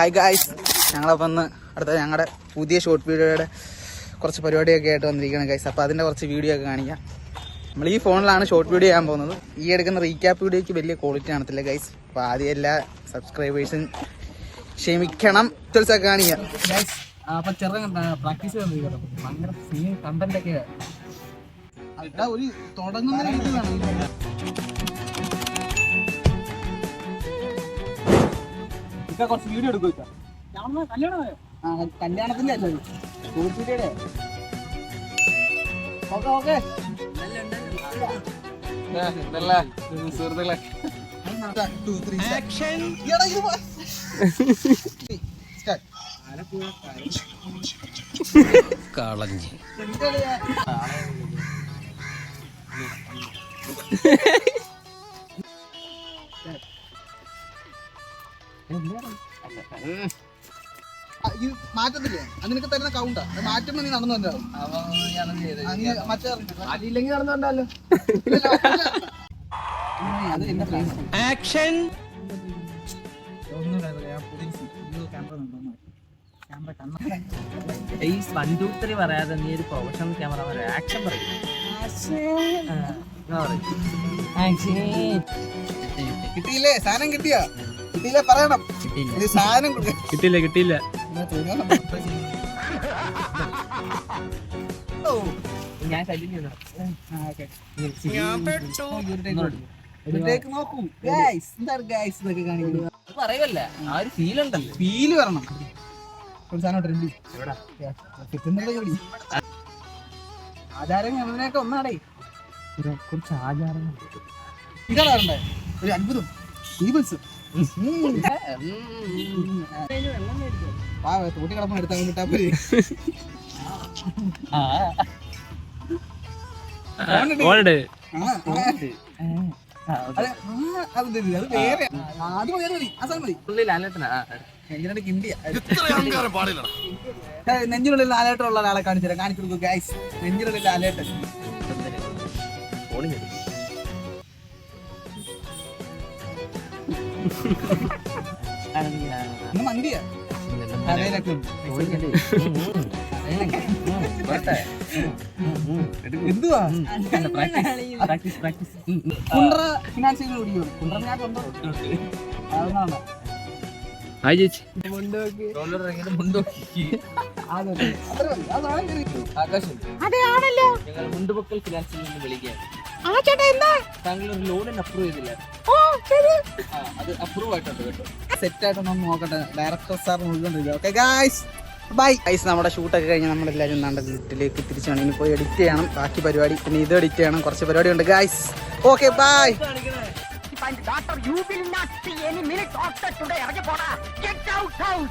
Hi guys ഞങ്ങളപ്പം ഇന്ന് അടുത്ത ഞങ്ങളുടെ പുതിയ ഷോർട്ട് വീഡിയോയുടെ കുറച്ച് പരിപാടിയൊക്കെ ആയിട്ട് വന്നിരിക്കുകയാണ് ഗൈസ് അപ്പോൾ അതിന്റെ കുറച്ച് വീഡിയോ ഒക്കെ കാണിക്കാം. നമ്മൾ ഈ ഫോണിലാണ് ഷോർട്ട് വീഡിയോ ചെയ്യാൻ പോകുന്നത്. ഈ എടുക്കുന്ന റീക്യാപ്പ് വീഡിയോയ്ക്ക് വലിയ ക്വാളിറ്റി കാണത്തില്ല ഗൈസ് അപ്പോൾ ആദ്യം എല്ലാ സബ്സ്ക്രൈബേഴ്സും ക്ഷമിക്കണം. ഒക്കെ കാണിക്കാം. ഗൈസ് അപ്പൊ ചെറുതാൻ പ്രാക്ടീസ് ഭയങ്കര സീൻ കണ്ടന്റ് ഒക്കെ. ഒരു തുടങ്ങുന്ന രീതി ഇക്ക കുറച്ച് വീഡിയോ എടുക്കും ഇക്ക ആ കല്യാണത്തിന്റെ അല്ലേ കൂട്ടിയുടെ ഓക്കെ ഓക്കെ. സുഹൃത്തുക്കളെ. കളഞ്ഞ്. മാറ്റത്തില്ലേ? നിനക്ക് തരുന്ന കൗണ്ടാ മാറ്റുമ്പോ നീ നടന്നു വന്നോ മറ്റേ അറിഞ്ഞിട്ടില്ല. അതില്ലെങ്കിൽ നടന്നുണ്ടല്ലോ ആക്ഷൻ ഈ വൺ ടു ത്രീ പറയാതെ നീ ഒരു പ്രൊഫഷണൽ ക്യാമറ ആക്ഷൻ പറയും. കിട്ടിയില്ലേ? സാധനം കിട്ടിയോ? കിട്ടിയില്ലേ? പറയണം. സാധനം. കിട്ടിയില്ല കിട്ടിയില്ല. ഓ, ഞാൻ ആ, okay. ഇവിടേക്ക് നോക്കൂ. ഗൈസ് എന്താണ് ഗൈസ് ഇതൊക്കെ കാണിക്കുന്നത്? പറയുമല്ല ആ ഒരു ഫീൽ ഉണ്ടല്ലോ. ഫീൽ വരണം. ആചാരം ഒന്നാടേ. കുറച്ച് ആചാരങ്ങൾ. ഇതാറുണ്ടേ ഒരു അത്ഭുതം. ഈ ആ തോട്ടി കിടപ്പം എടുത്താൽ വിട്ടാ പോരെ നെഞ്ചിനുള്ളിൽ നെഞ്ചിനുള്ളിൽ ലാലേട്ടുള്ള ഒരാളെ കാണിച്ചു തരാം കാണിച്ചു കൊടുക്കും ഗൈസ് നെഞ്ചിനുള്ളിൽ ലാലേട്ടൻ മന്തിയാ. എന്തുവാ പ്രാക്ടീസ് പ്രാക്ടീസ് കുണ്ട്ര ഫിനാൻസിൽ കുടിക്കും കുണ്ട്ര ഞാൻ ഉണ്ടോ അതൊന്നാണ് ഹായ് ചേച്ചി അതെ അത്ര മതി അതാണ് ശരി. ആകാശം ഞങ്ങൾ മുണ്ടുപൊക്കൽ ഫിനാൻസിൽ നിന്ന് വിളിക്കുകയാണ് താങ്കൾ ഒരു ലോണിന് അപ്രൂവ് ചെയ്തില്ല? ഓ ആ, അത് അപ്രൂവ് ആയിട്ടുണ്ട് കേട്ടോ. സെറ്റ് ആയിട്ടൊന്ന് നോക്കട്ടെ. ഡയറക്ടർ സാർ മുഴുവൻ ഓക്കെ ഗായ്സ് ബൈ ഗൈസ് നമ്മുടെ ഷൂട്ടൊക്കെ കഴിഞ്ഞ് നമ്മളെല്ലാവരും നമ്മുടെ വീട്ടിലേക്ക് തിരിച്ചാണ് ഇനി പോയി എഡിറ്റ് ചെയ്യണം. ബാക്കി പരിപാടി പിന്നെ ഇത് എഡിറ്റ് ചെയ്യണം. കുറച്ച് പരിപാടി ഉണ്ട് guys okay bye doctor you will not see any minute of the today ഇറങ്ങി പോടാ ഗെറ്റ് ഔട്ട് out.